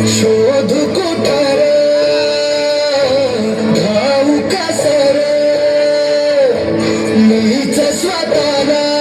शोध कुठर धाऊ का सर मुलीच स्वतःला